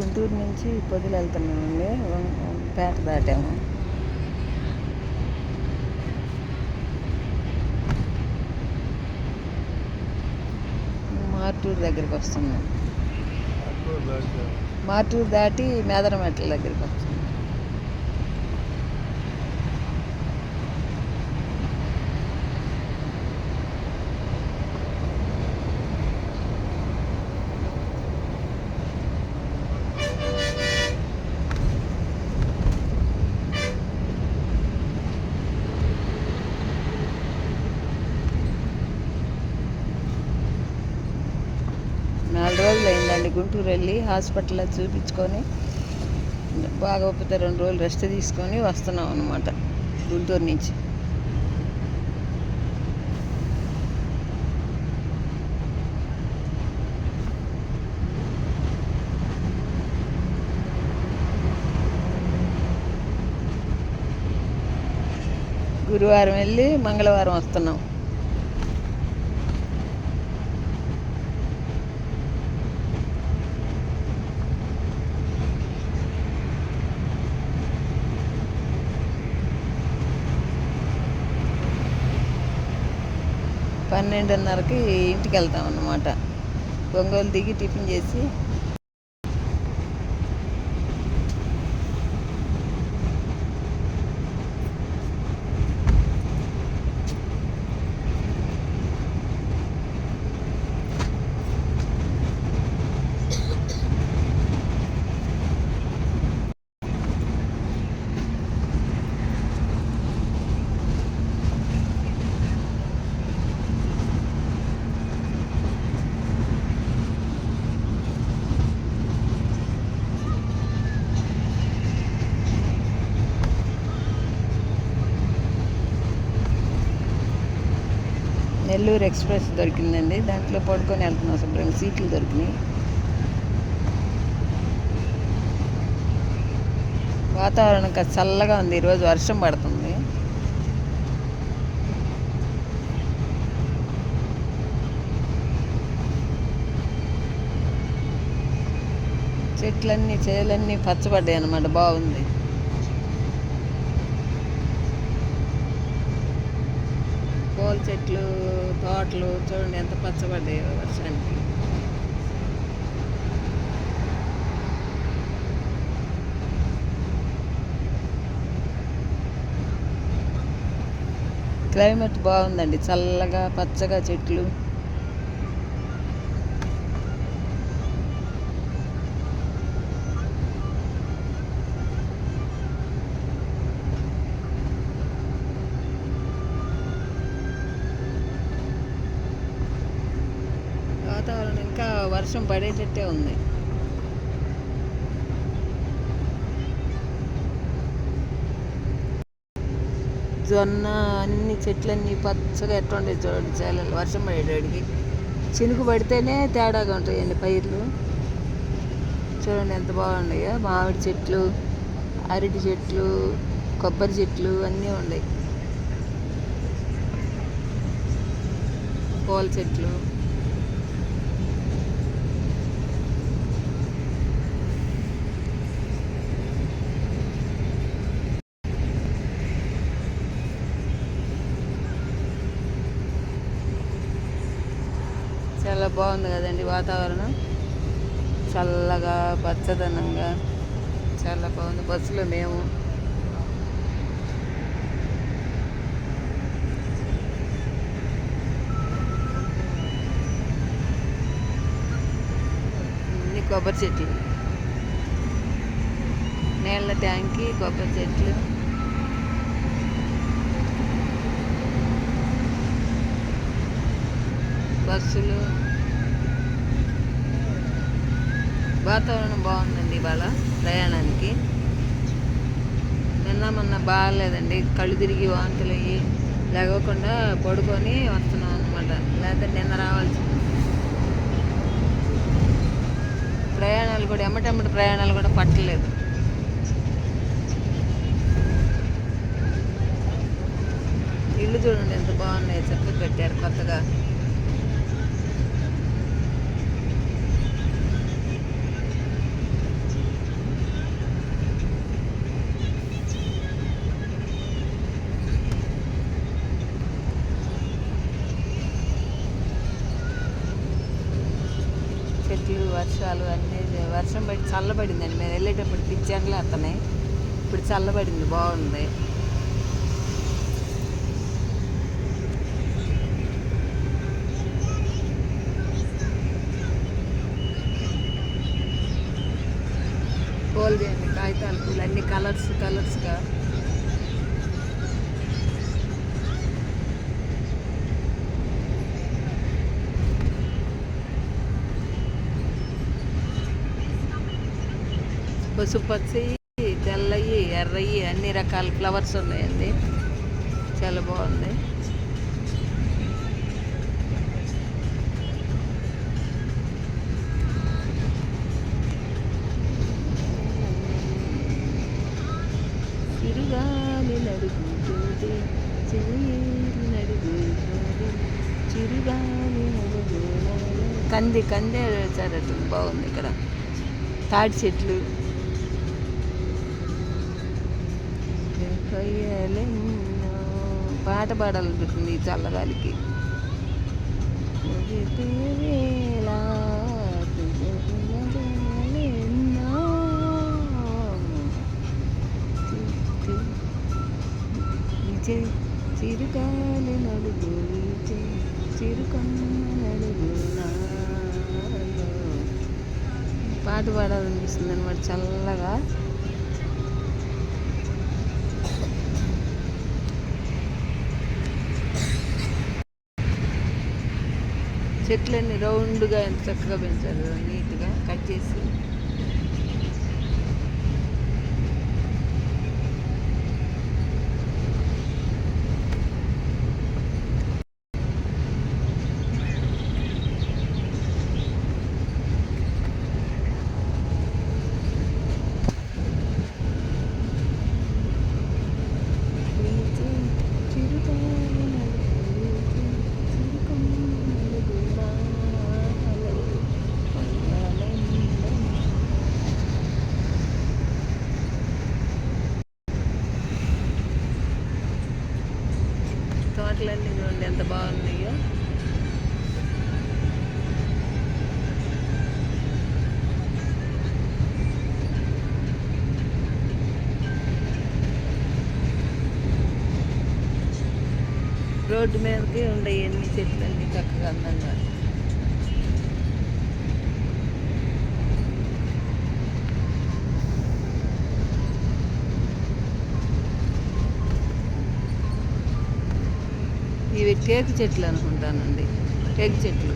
గుంటూరు నుంచి పొదిలి వెళ్తున్నామండి. పేట దాటాము. మార్టూరు దగ్గరికి వస్తున్నాం. మార్టూరు దాటి మేదరమెట్ల దగ్గరికి వస్తున్నాం. గుంటూరు వెళ్ళి హాస్పిటల్లో చూపించుకొని బాగోకపోతే రెండు రోజులు రెస్ట్ తీసుకొని వస్తున్నాం అనమాట గుంటూరు నుంచి. గురువారం వెళ్ళి మంగళవారం వస్తున్నాం. పన్నెండున్నరకి ఇంటికి వెళ్తాం అన్నమాట ఒంగోలు దిగి టిఫిన్ చేసి నెల్లూరు ఎక్స్ప్రెస్ దొరికిందండి. దాంట్లో పడుకొని వెళ్తున్నాం శుభ్రంగా సీట్లు దొరికినాయి. వాతావరణం కాస్త చల్లగా ఉంది. ఈరోజు వర్షం పడుతుంది. చెట్లన్నీ చేలన్నీ పచ్చబడ్డాయి అన్నమాట బాగుంది. పూల చెట్లు తోటలు చూడండి ఎంత పచ్చబడ్డాయో వర్షానికి. క్లైమేట్ బాగుందండి చల్లగా పచ్చగా చెట్లు. వర్షం పడేటట్టే ఉంది. జొన్న అన్ని చెట్లన్నీ పచ్చగా ఎట్లా ఉండే చూడండి చాలా వర్షం పడేటడికి. చినుకు పడితేనే తేడాగా ఉంటాయండి పైర్లు. చూడండి ఎంత బాగున్నాయో. మామిడి చెట్లు అరటి చెట్లు కొబ్బరి చెట్లు అన్నీ ఉన్నాయి. పూల చెట్లు చాలా బాగుంది కదండి వాతావరణం. చల్లగా పచ్చదనంగా చాలా బాగుంది బస్సులో మేము. అన్ని కొబ్బరి చెట్లు. నీళ్ళ ట్యాంకి కొబ్బరి చెట్లు. బస్సులు. వాతావరణం బాగుందండి ఇవాళ ప్రయాణానికి. నిన్న మొన్న బాగాలేదండి. కళ్ళు తిరిగి వాంతులు అయ్యి లేవకుండా పడుకొని వస్తున్నాం అనమాట లేకపోతే నిన్న రావాల్సింది. ప్రయాణాలు కూడా ఎమ్మటెమ్మటి ప్రయాణాలు కూడా పట్టలేదు. ఇల్లు చూడండి ఎంత బాగున్నాయి. చెట్లు కట్టారు కొత్తగా. వర్షాలు అన్నీ వర్షం పడి చల్లబడిందండి మేము వెళ్ళేటప్పుడు పిచ్చెండ్లు అత్తనాయి ఇప్పుడు చల్లబడింది బాగుంది. పూలు చేయండి కాగితాల పూలు అన్ని కలర్స్ కలర్స్గా పసుపచ్చి తెల్లయి ఎర్రయి అన్ని రకాల ఫ్లవర్స్ ఉన్నాయండి. చాలా బాగుంది. చిరుగాలి నడుగుతుంది చిరునీరు నడుగుతుంది చిరుగాలి కంది కంది చాలా బాగుంది ఇక్కడ. తాడి చెట్లు. కొయ్యలెన్నో పాట పాడాలనుకుంటుంది ఈ చల్లగాలికి. చిరుకాలి నడుగు చిరుకమ్మ నడుగు పాట పాడాలనిపిస్తుంది అనమాట చల్లగా. చెట్లన్నీ రౌండ్గా ఎంత చక్కగా పెంచారు నీట్గా కట్ చేసి చిరుగాలి నడుగు చిరుకమ్మ నడుగు నాలో. కొయ్యలెన్నో. చెట్లన్నీ చూడండి ఎంత బాగున్నాయో. రోడ్డు మీదకి ఉండే ఎన్ని చెట్లన్నీ చక్కగా అందంగా. కేక్ టేకు చెట్లు అనుకుంటానండి. టేకు చెట్లు.